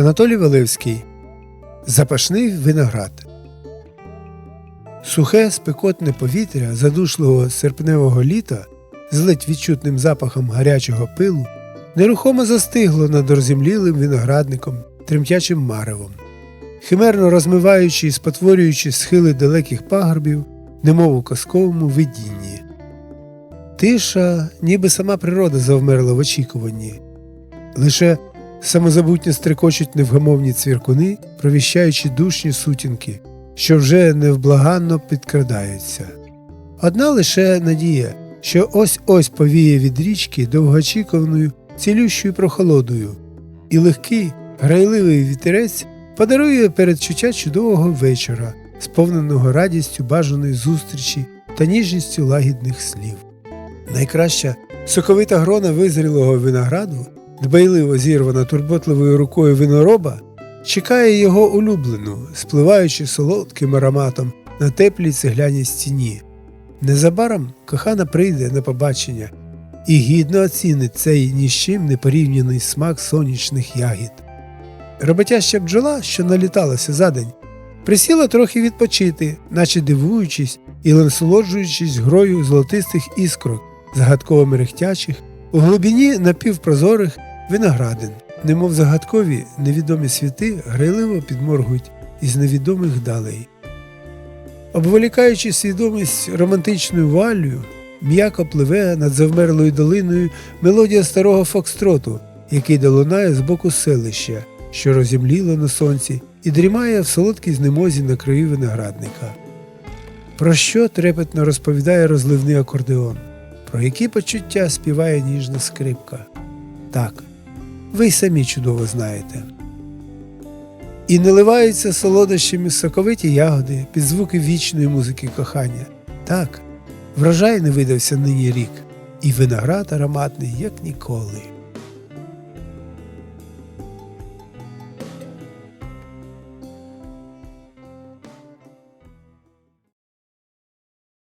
Анатолій Валевський Запашний виноград. Сухе спекотне повітря задушливого серпневого літа з ледь відчутним запахом гарячого пилу нерухомо застигло над розімлілим виноградником тремтячим маревом, химерно розмиваючи і спотворюючи схили далеких пагорбів, немов у казковому видінні. Тиша, ніби сама природа завмерла в очікуванні. Лише самозабутньо стрекочуть невгамовні цвіркуни, провіщаючи душні сутінки, що вже невблаганно підкрадаються. Одна лише надія, що ось ось повіє від річки довгоочікуваною цілющою прохолодою, і легкий, грайливий вітерець подарує передчуття чудового вечора, сповненого радістю бажаної зустрічі та ніжністю лагідних слів. Найкраща соковита грона визрілого винограду, дбайливо зірвана турботливою рукою винороба, чекає його улюблену, спливаючи солодким ароматом на теплій цегляній стіні. Незабаром кохана прийде на побачення і гідно оцінить цей ні з чим не порівняний смак сонячних ягід. Роботяща бджола, що наліталася за день, присіла трохи відпочити, наче дивуючись і насолоджуючись грою золотистих іскрок, загадково мерехтячих, у глибині напівпрозорих виноградин, немов загадкові невідомі світи грайливо підморгують із невідомих далей. Обволікаючи свідомість романтичною валлю, м'яко пливе над завмерлою долиною мелодія старого фокстроту, який долунає з боку селища, що розімліло на сонці, і дрімає в солодкій знемозі на краю виноградника. Про що трепетно розповідає розливний акордеон, про які почуття співає ніжна скрипка. Так, ви й самі чудово знаєте. І наливаються солодощами соковиті ягоди під звуки вічної музики кохання. Так, врожай не видався нині рік, і виноград ароматний, як ніколи.